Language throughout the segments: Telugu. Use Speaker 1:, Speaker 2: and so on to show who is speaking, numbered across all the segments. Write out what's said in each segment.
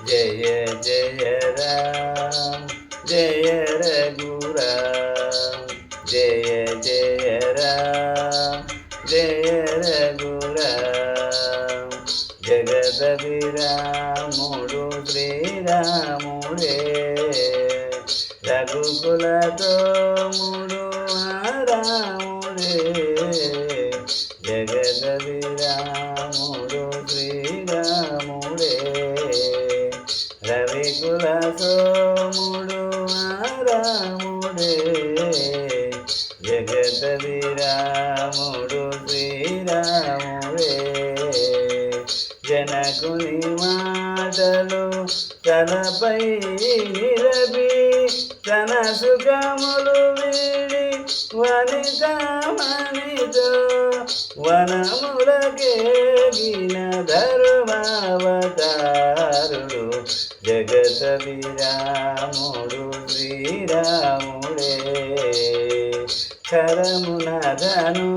Speaker 1: జయ జయ రామ జయ రఘురామ జయ జయ రామ జయ రఘురామ జగద విరాముడు శ్రీరాముడే రఘుకులతో ముడు రాముడే రవికుల సోముడు రాముడే జగత విరాముడు శ్రీరాముడే. జనకుని మాటలు తనపై నిలబి తన సుఖములు వీడి వనితమనితో వనములకేగిన ధర్మావతారుడు. జగత విరాముడు శ్రీరాముడే. కరమున ధను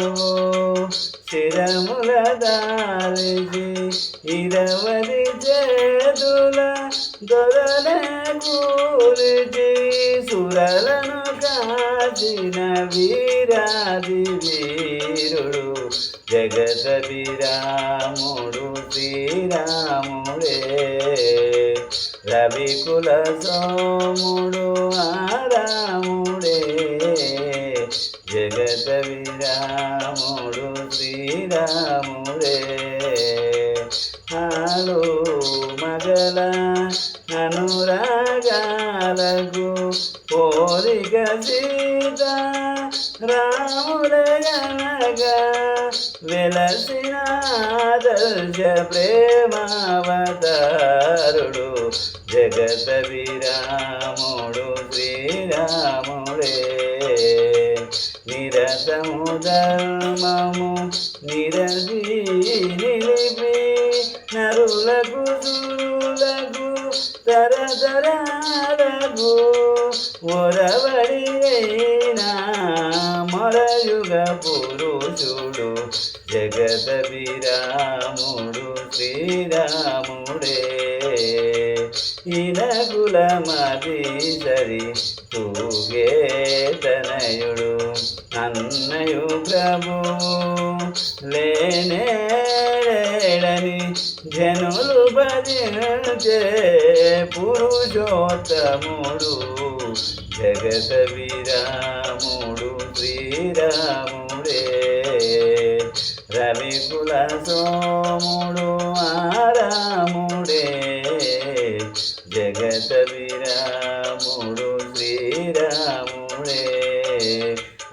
Speaker 1: శిరముల దారిది ఇరవది చేతుల దొరల కూలిచి సురలను కాచిన వీరాది వీరుడు జగత విరాముడు శ్రీరాముడే. రవి కుల సోముడు ఆరాముడే జగత విరాముడు శ్రీరాముడే. హాలో మగల అనురాగాలకు కోరిక సీత రాముడగనగా వెలసిన దర్శ ప్రేమావతారుడు జగత విరాముడు శ్రీరాముడే. నిరతము ధర్మము నిరది నిలిపి నరులకు సురులకు తరతరాలకు ఒరవడి అయినా పురుషుడు జగత విరాముడు శ్రీరాముడే. ఇనకుల మది సరి తూగే తనయుడు అన్నయు ప్రభు. చేరని జనులు భజించే పురుషోత్తముడు జగత విరాముడు శ్రీరాముడే. రవి కుల సోముడు ఆరాముడే. జగత విరాముడు శ్రీరాముడే.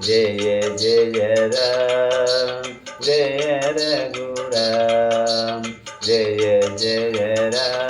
Speaker 1: జయ జయ రామ్ జయ Raghu Ram, yeah, yeah, Ram.